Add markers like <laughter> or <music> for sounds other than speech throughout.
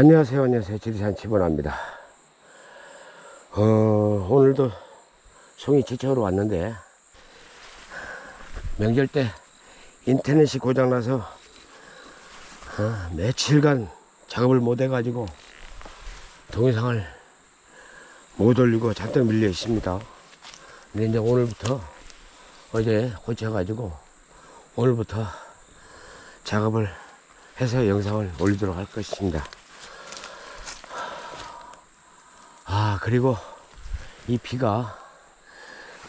안녕하세요, 안녕하세요. 지리산 치보나입니다. 어, 오늘도 송이 지쳐으로 왔는데, 명절 때 인터넷이 고장나서, 어, 며칠간 작업을 못 해가지고, 동영상을 못 올리고 잔뜩 밀려 있습니다. 근데 이제 오늘부터, 어제 고쳐가지고, 오늘부터 작업을 해서 영상을 올리도록 할 것입니다. 아, 그리고 이 비가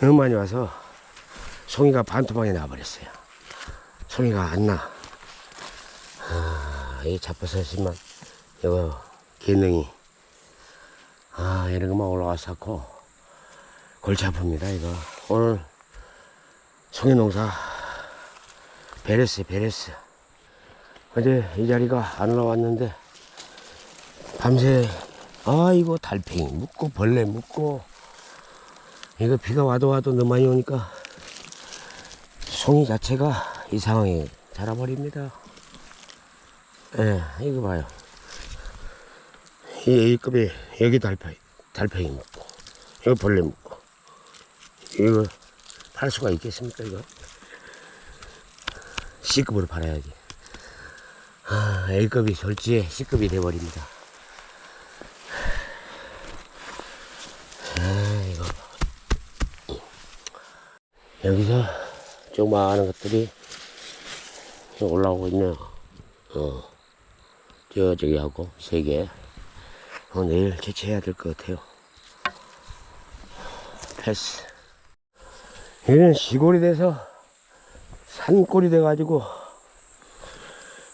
너무 많이 와서 송이가 반토막이 나버렸어요. 송이가 안 나. 아, 이 잡버섯이만, 이거, 기능이. 아, 이런 것만 올라와서고 골치 아픕니다, 이거. 오늘 송이 농사 베레스, 베레스. 어제 이 자리가 안 올라왔는데, 밤새 아이고 달팽이 묻고 벌레 묻고 이거 비가 와도 와도 너무 많이 오니까 송이 자체가 이상하게 자라버립니다. 예, 이거 봐요. 이 A급이 여기 달팽이, 달팽이 묻고 이거 벌레 묻고 이거 팔 수가 있겠습니까 이거? C급으로 팔아야지. 아, A급이 솔지에 C급이 돼버립니다. 여기서 조그마한 것들이 올라오고 있네요. 어, 저, 저기 하고, 세 개. 어, 내일 채취해야 될 것 같아요. 패스. 여기는 시골이 돼서 산골이 돼가지고,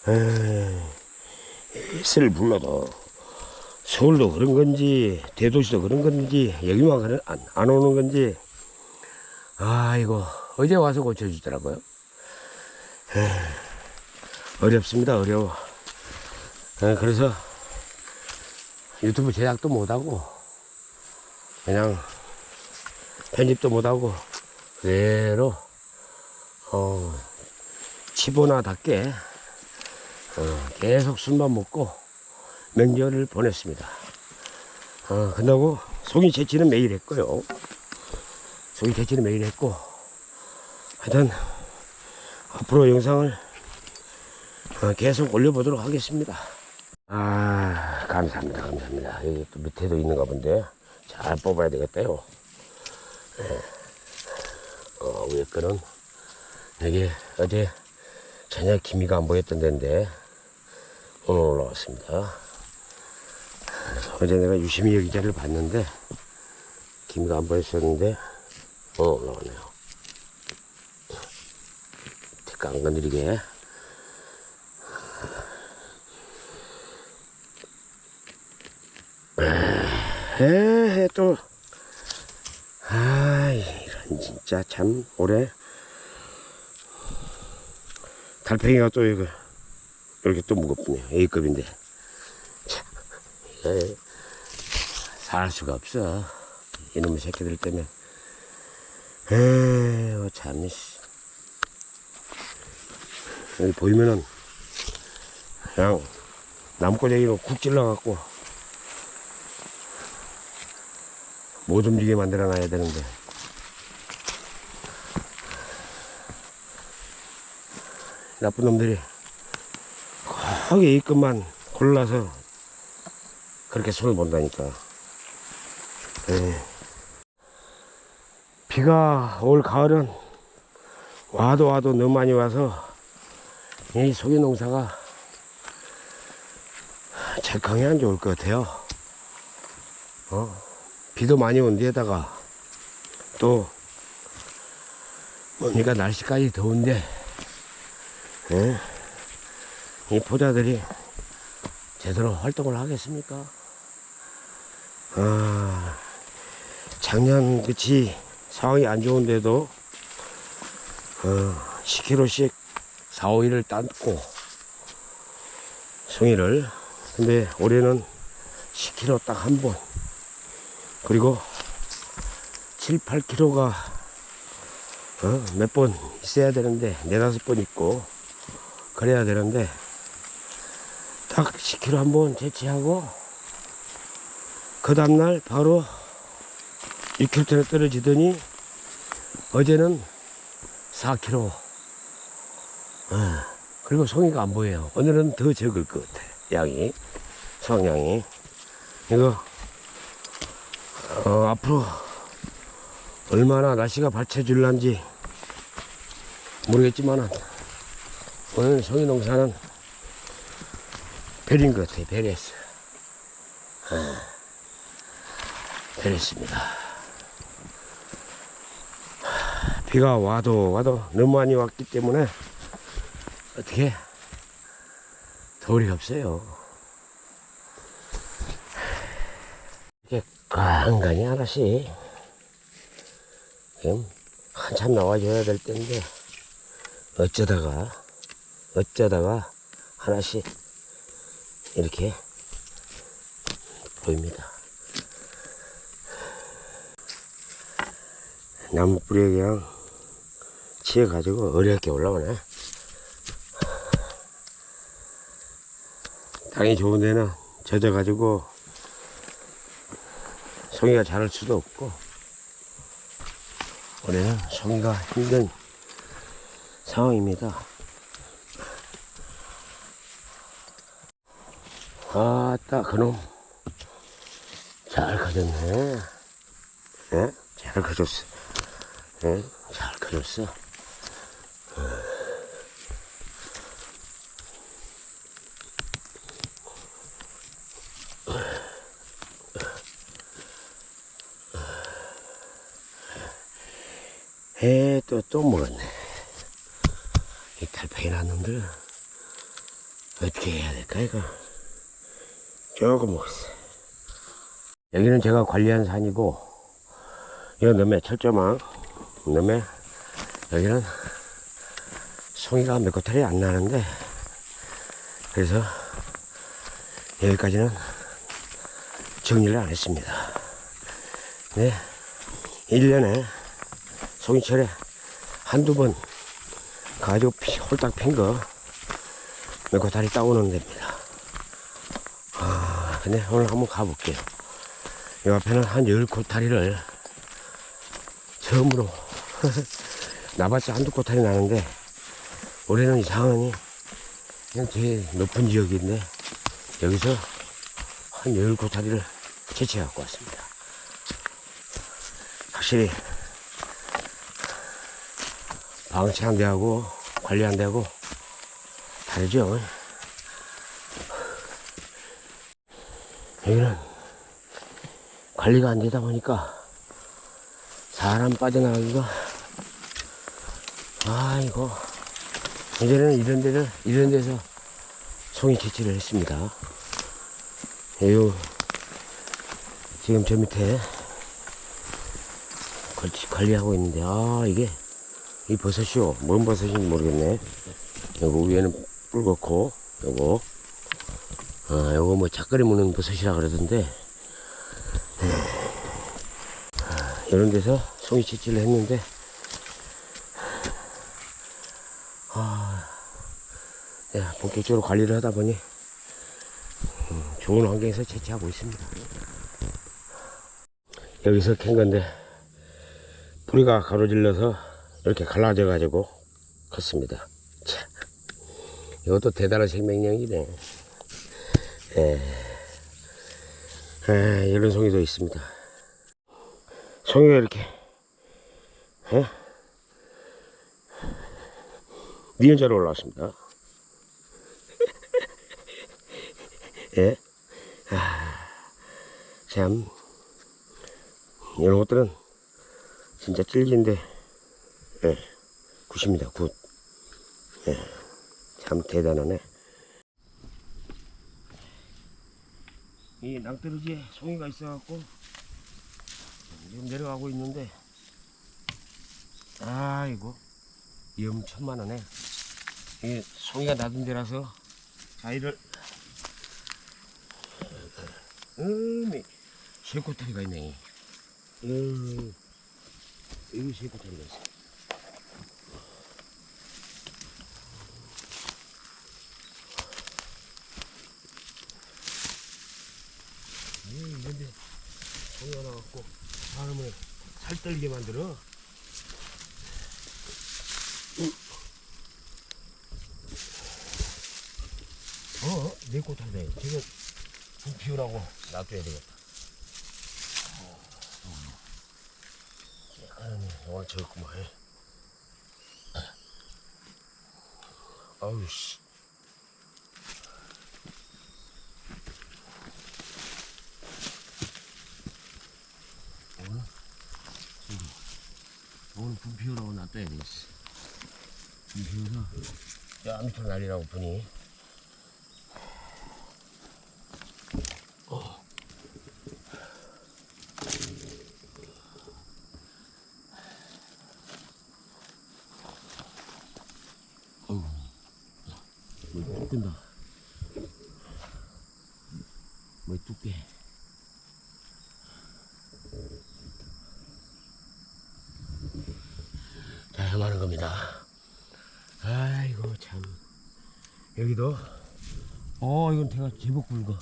에이, 스를 불러도 서울도 그런 건지, 대도시도 그런 건지, 여기만 안, 안 오는 건지, 아이고 어제 와서 고쳐주더라고요. 에이, 어렵습니다 어려워. 에, 그래서 유튜브 제작도 못하고 그냥 편집도 못하고 그대로 어, 치보나답게 어, 계속 술만 먹고 명절을 보냈습니다. 어, 끝나고 송이 채취는 매일 했고요. 송이 대치는 매일 했고 하여튼 앞으로 영상을 어, 계속 올려보도록 하겠습니다. 아 감사합니다. 감사합니다. 여기 또 밑에도 있는가 본데 잘 뽑아야 되겠다요. 네. 어, 위에 거는 여기 어제 저녁 기미가 안 보였던 데인데 오늘 올라왔습니다. 어제 내가 유심히 여기 자리를 봤는데 기미가 안 보였었는데 어, 올라오네요. 택가 안 건드리게. 에헤, 또. 아 이런, 진짜 참, 올해. 달팽이가 또 이거, 이렇게 또 무겁네요. A급인데. 참, 살 수가 없어. 이놈의 새끼들 때문에. 에휴, 참, 씨. 여기 보이면은, 그냥, 나무꼬쟁이로 쿡 찔러갖고, 못 움직이게 만들어 놔야 되는데. 나쁜 놈들이, 거기 이끝만 골라서, 그렇게 손을 본다니까. 에휴. 비가 올 가을은 와도 와도 너무 많이 와서 이 소개 농사가 적강이 안 좋을 것 같아요. 어? 비도 많이 온 데다가 또 뭡니까 날씨까지 더운데 예? 이 포자들이 제대로 활동을 하겠습니까? 아, 작년 그치 상황이 안 좋은데도 어, 10kg씩 4, 5일을 땄고 송이를 근데 올해는 10kg 딱 한 번. 그리고 7, 8kg가 어, 몇 번 있어야 되는데 네다섯 번 있고 그래야 되는데 닭 10kg 한 번 채취하고 그 다음날 바로 6kg에 떨어지더니 어제는 4kg 아, 그리고 송이가 안 보여요. 오늘은 더 적을 것 같아 양이. 수확량이. 이거 어, 앞으로 얼마나 날씨가 받쳐줄란지 모르겠지만 오늘 송이 농사는 별인 것 같아요 별했어 아, 별했습니다 비가 와도 와도 너무 많이 왔기 때문에 어떻게 도리가 없어요 이렇게 간간히 하나씩 지금 한참 나와줘야 될 텐데 어쩌다가 어쩌다가 하나씩 이렇게 보입니다. 나무 뿌리에 그냥 치여가지고 어렵게 올라오네. 땅이 좋은 데는 젖어가지고 송이가 자랄 수도 없고 올해는 송이가 힘든 상황입니다. 아따 그놈 잘 커졌네. 예? 잘 커졌어. 예? 잘 커졌어. 에, 또, 또 먹었네. 이 달팽이 난 놈들, 어떻게 해야 될까, 이거? 조금 먹었어. 여기는 제가 관리한 산이고, 이거 너네 철조망, 너네, 여기는 송이가 몇 고탈이 안 나는데, 그래서 여기까지는 정리를 안 했습니다. 네. 1년에 송이철에 한두 번 가지고 피- 홀딱 핀거 몇 고다리 따오는 됩니다. 아, 근데 오늘 한번 가볼게요. 이 앞에는 한열 고타리를 처음으로 <laughs> 나봤자 한두 고타리 나는데 올해는 이상하니 그냥 제일 높은 지역인데 여기서 한열 고타리를 채취해 갖고 왔습니다. 확실히 방치한 데하고 관리한 데하고 다르죠. 여기는 관리가 안 되다 보니까 사람 빠져나가기가 아이고 이제는 이런 데를 이런 데서 송이 채취를 했습니다. 요 지금 저 밑에 관- 관리하고 있는데 아 이게 이 버섯이요. 뭔 버섯인지 모르겠네. 요거 위에는 붉었고, 요거. 아, 요거 뭐 작거리 무는 버섯이라 그러던데. 아, 이런 데서 송이 채취를 했는데, 아, 야, 본격적으로 관리를 하다 보니, 음, 좋은 환경에서 채취하고 있습니다. 여기서 캔 건데, 뿌리가 가로질러서 이렇게 갈라져 가지고 컸습니다. 참, 이것도 대단한 생명력이네. 예. 예, 이런 송이도 있습니다. 송이가 이렇게, 예? 니은자로 올라왔습니다. <laughs> 예? 아, 참, 이런 것들은 진짜 찔긴데, 예, 굿입니다, 굿. 예, 참 대단하네. 이 낭떠러지에 송이가 있어갖고 지금 내려가고 있는데, 아이고, 위험천만하네. 이게 송이가 낮은 데라서 자리를, 음이 쇠꼬타리가 있네. 음, 여기 쇠꼬타리가 있어. 이런데 공이 하나 갖고 사람을 살떨게 만들어. 어? 내 꽃한데 지금 불 피우라고 놔둬야 되겠다. 아유, 오늘 저었구만. 아유, 씨. 오늘, 지금, 오늘 불 피우라고 놔둬야 되겠어. 불 피워서, 저 밑으로 날리라고 보니. 어우, 뭐뚝 끈다. 뭐 뚝게. 자, 해마는 겁니다. 아이고, 참. 여기도, 어, 이건 제가 제법 굵어.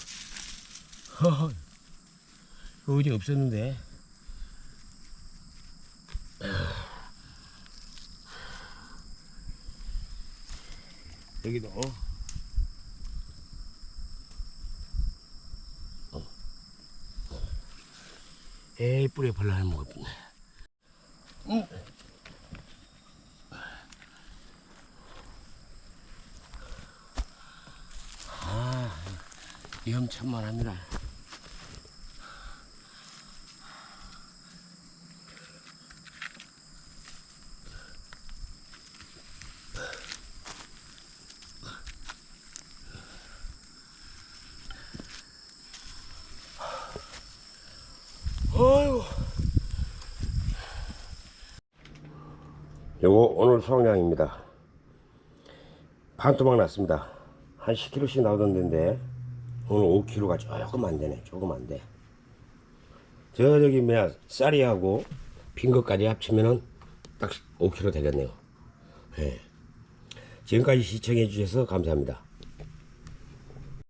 허허. 어제 없었는데. 여기도, 어. 어. 에이, 뿌리 벌레 먹었네. 응. 아, 위험천만합니다. 요거 오늘 수확량입니다. 반 토막 났습니다. 한 10kg씩 나오던 데인데 오늘 5kg가 조금 안 되네. 조금 안 돼. 저 저기 뭐야 쌀이하고 빈 것까지 합치면은 딱 5kg 되겠네요. 예. 지금까지 시청해 주셔서 감사합니다.